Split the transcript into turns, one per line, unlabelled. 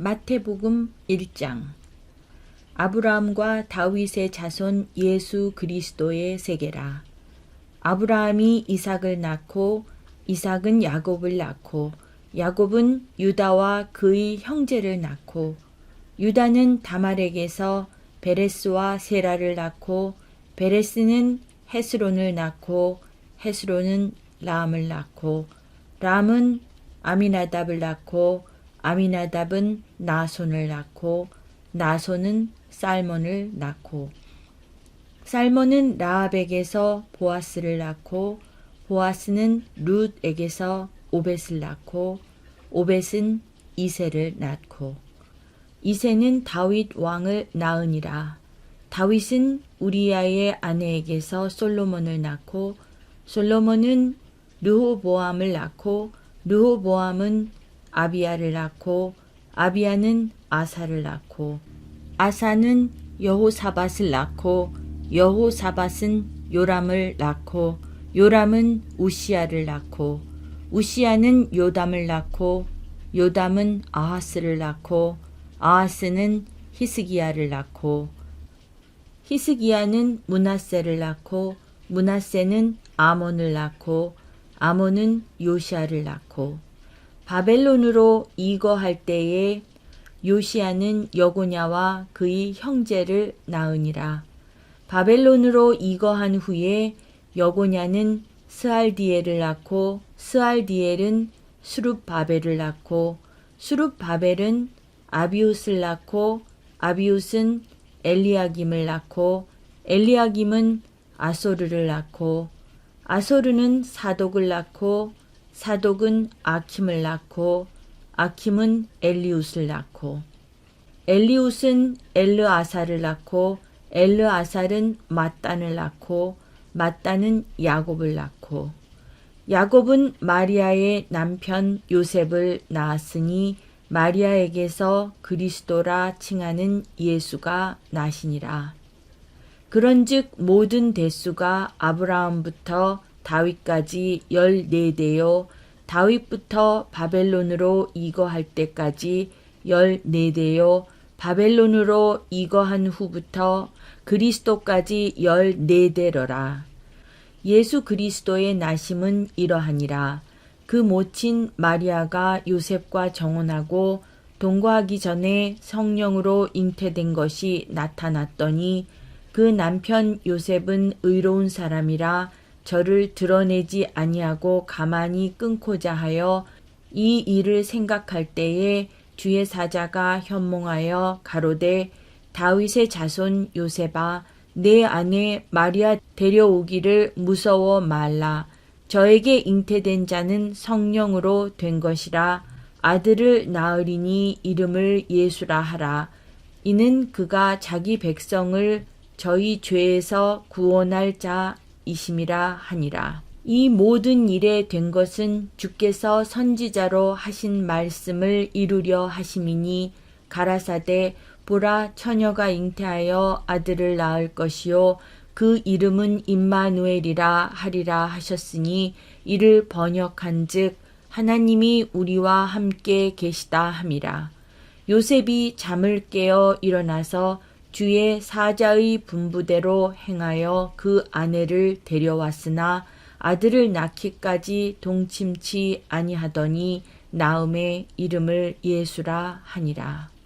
마태복음 1장 아브라함과 다윗의 자손 예수 그리스도의 세계라. 아브라함이 이삭을 낳고 이삭은 야곱을 낳고 야곱은 유다와 그의 형제를 낳고 유다는 다말에게서 베레스와 세라를 낳고 베레스는 헤스론을 낳고 헤스론은 람을 낳고 람은 아미나답을 낳고 아미나답은 나손을 낳고 나손은 살몬을 낳고. 살몬은 라합에게서 보아스를 낳고 보아스는 룻에게서 오벳을 낳고 오벳은 이세를 낳고. 이세는 다윗 왕을 낳으니라. 다윗은 우리야의 아내에게서 솔로몬을 낳고 솔로몬은 르호보암을 낳고 르호보암은 아비야를 낳고 아비야는 아사를 낳고 아사는 여호사밧을 낳고 여호사밧은 요람을 낳고 요람은 우시야를 낳고 우시야는 요담을 낳고 요담은 아하스를 낳고 아하스는 히스기야를 낳고 히스기야는 문하세를 낳고 문하세는 아몬을 낳고 아몬은 요시아를 낳고 바벨론으로 이거할 때에 요시아는 여고냐와 그의 형제를 낳으니라. 바벨론으로 이거한 후에 여고냐는 스알디엘을 낳고 스알디엘은 수룹바벨을 낳고 수룹바벨은 아비웃을 낳고 아비웃은 엘리야김을 낳고 엘리야김은 아소르를 낳고 아소르는 사독을 낳고 사독은 아킴을 낳고 아킴은 엘리웃을 낳고 엘리웃은 엘르아사를 낳고 엘르아살은 마단을 낳고 마단은 야곱을 낳고 야곱은 마리아의 남편 요셉을 낳았으니 마리아에게서 그리스도라 칭하는 예수가 나시니라. 그런즉 모든 대수가 아브라함부터 다윗까지 열네 대요 다윗부터 바벨론으로 이거할 때까지 열네 대요 바벨론으로 이거한 후부터 그리스도까지 열네 대러라. 예수 그리스도의 나심은 이러하니라. 그 모친 마리아가 요셉과 정혼하고 동거하기 전에 성령으로 잉태된 것이 나타났더니 그 남편 요셉은 의로운 사람이라 저를 드러내지 아니하고 가만히 끊고자 하여 이 일을 생각할 때에 주의 사자가 현몽하여 가로되 다윗의 자손 요셉아 내 아내 마리아 데려오기를 무서워 말라. 저에게 잉태된 자는 성령으로 된 것이라. 아들을 낳으리니 이름을 예수라 하라. 이는 그가 자기 백성을 저희 죄에서 구원할 자 이심이라 하니라. 이 모든 일에 된 것은 주께서 선지자로 하신 말씀을 이루려 하심이니 가라사대 보라 처녀가 잉태하여 아들을 낳을 것이요 그 이름은 임마누엘이라 하리라 하셨으니 이를 번역한즉 하나님이 우리와 함께 계시다 함이라. 요셉이 잠을 깨어 일어나서 주의 사자의 분부대로 행하여 그 아내를 데려왔으나 아들을 낳기까지 동침치 아니하더니 나음의 이름을 예수라 하니라.